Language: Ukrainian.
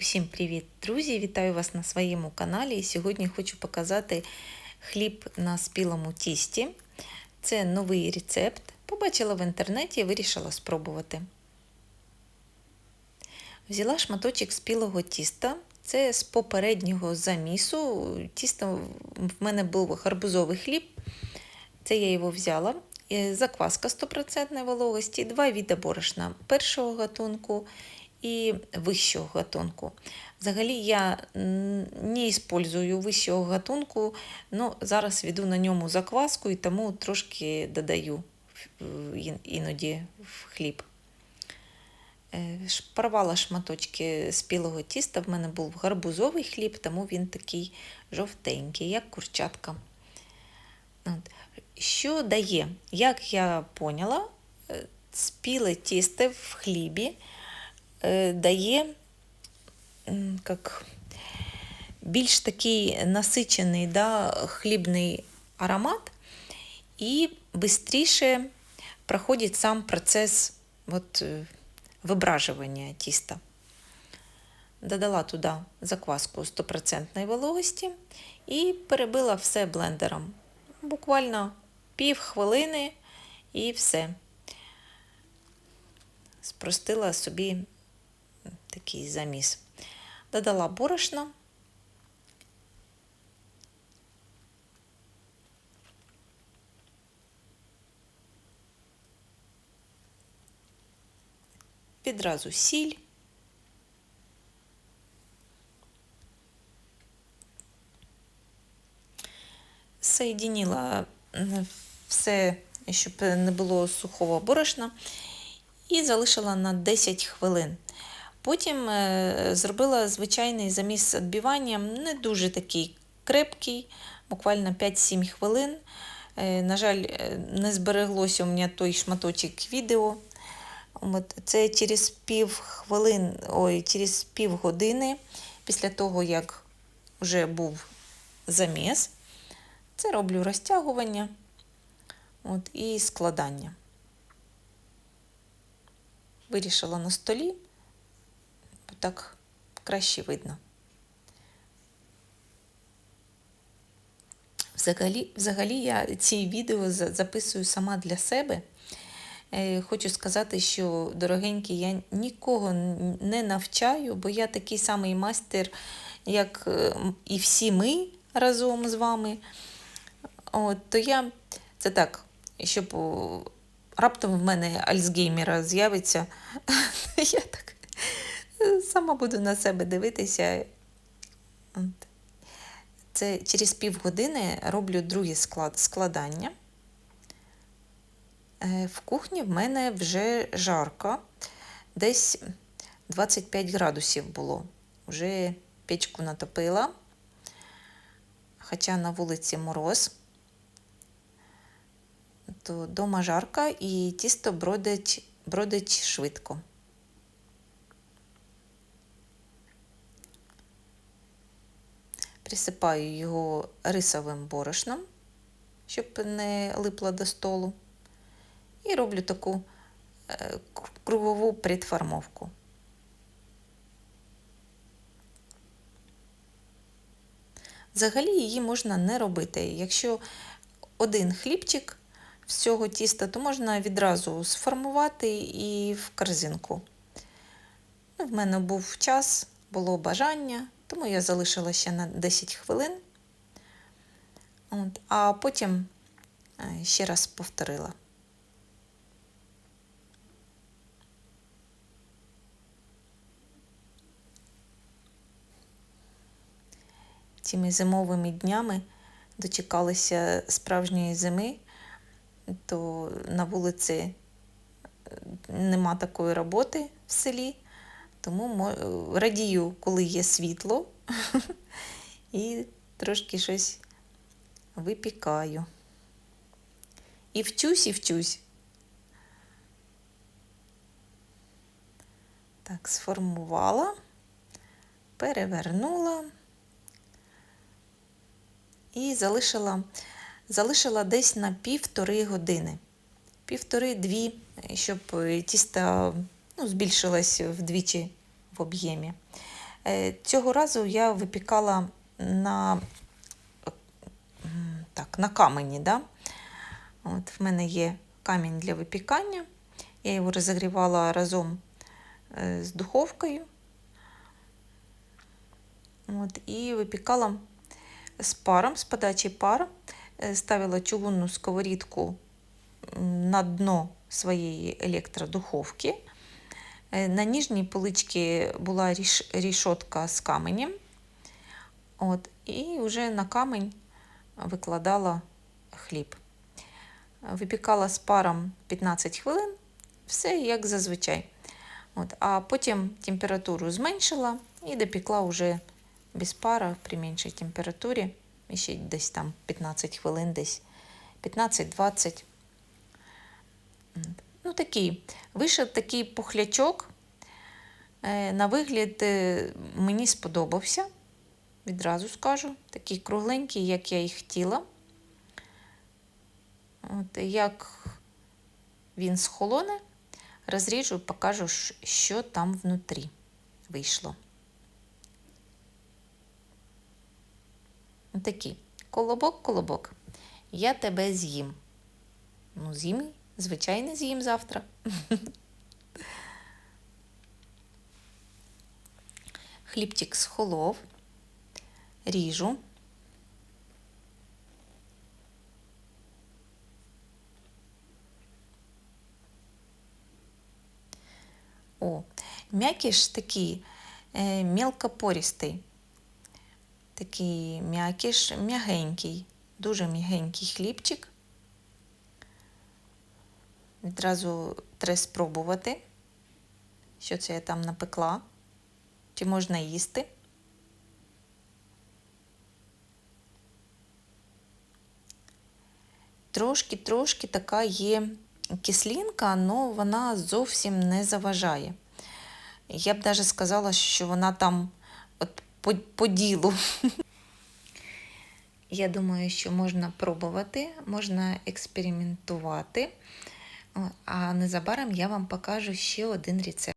Усім привіт, друзі! Вітаю вас на своєму каналі. І сьогодні хочу показати хліб на спілому тісті. Це новий рецепт. Побачила в інтернеті і вирішила спробувати. Взяла шматочок спілого тіста. Це з попереднього замісу. Тісто в мене був гарбузовий хліб. Це я його взяла. Закваска 100% вологості, два види борошна першого гатунку і вищого гатунку. Взагалі я не использую вищого гатунку, але зараз веду на ньому закваску і тому трошки додаю іноді в хліб. Порвала шматочки спілого тіста, в мене був гарбузовий хліб, тому він такий жовтенький, як курчатка. От. Що дає? Як я поняла, спіле тісто в хлібі дає як, більш такий насичений да, хлібний аромат і швидше проходить сам процес от, вибражування тіста. Додала туди закваску 100% вологості і перебила все блендером. Буквально пів хвилини і все. Спростила собі такий заміс. Додала борошно. Відразу сіль. Соєдинила все, щоб не було сухого борошна, і залишила на 10 хвилин. Потім е, зробила звичайний заміс з не дуже такий крепкий, буквально 5-7 хвилин. Е, на жаль, е, не збереглося у мене той шматочок відео. От Це через пів хвилин, ой, через пів години після того, як вже був заміс, це роблю розтягування от, і складання. Вирішила на столі так краще видно. Взагалі, взагалі я ці відео записую сама для себе. Е, хочу сказати, що, дорогенькі, я нікого не навчаю, бо я такий самий майстер, як е, і всі ми разом з вами. От, То я це так, щоб раптом в мене Альцгеймера з'явиться, я так Сама буду на себе дивитися. Це через півгодини роблю друге склад, складання. Е, в кухні в мене вже жарко, десь 25 градусів було. Вже печку натопила, хоча на вулиці мороз, то дома жарко і тісто бродить, бродить швидко. Присипаю його рисовим борошном, щоб не липло до столу. І роблю таку е, кругову предформовку. Взагалі її можна не робити. Якщо один хлібчик з цього тіста, то можна відразу сформувати і в корзинку. Ну, В мене був час, було бажання, тому я залишила ще на 10 хвилин, От, а потім е, ще раз повторила. Цими зимовими днями дочекалися справжньої зими, то на вулиці е, нема такої роботи в селі. Тому радію, коли є світло, і трошки щось випікаю. І вчусь, і вчусь. Так, сформувала, перевернула і залишила залишила десь на півтори години. Півтори-дві, щоб тісто ну, збільшилось вдвічі в об'ємі. Е, Цього разу я випікала на, так, на камені. Да? От, в мене є камінь для випікання. Я його розігрівала разом е, з духовкою. От, і випікала з паром, з подачі пара. Е, Ставила чугунну сковорідку на дно своєї електродуховки. Е, На ніжній поличці була ріш- рішотка з каменем. От, і вже на камень викладала хліб. Випікала з паром 15 хвилин, все як зазвичай. От, а потім температуру зменшила і допікла вже без пара при меншій температурі. І ще десь там 15 хвилин, десь 15-20. Ну, такий. Вийшов такий пухлячок. Е, На вигляд е, мені сподобався. Відразу скажу. Такий кругленький, як я і хотіла. От, як він схолоне, розріжу, покажу, що там внутрі вийшло. Такий. Колобок, колобок. Я тебе з'їм. Ну, з'їм, звичайно, з'їм завтра. Хлібчик схолов. Ріжу. О, м'якіш такий е, мілкопорістий. Такий м'якіш, м'ягенький, дуже м'ягенький хлібчик. Відразу треба спробувати, що це я там напекла, чи можна їсти. Трошки-трошки така є кислинка, але вона зовсім не заважає. Я б навіть сказала, що вона там от по, по ділу. Я думаю, що можна пробувати, можна експериментувати. А незабаром я вам покажу ще один рецепт.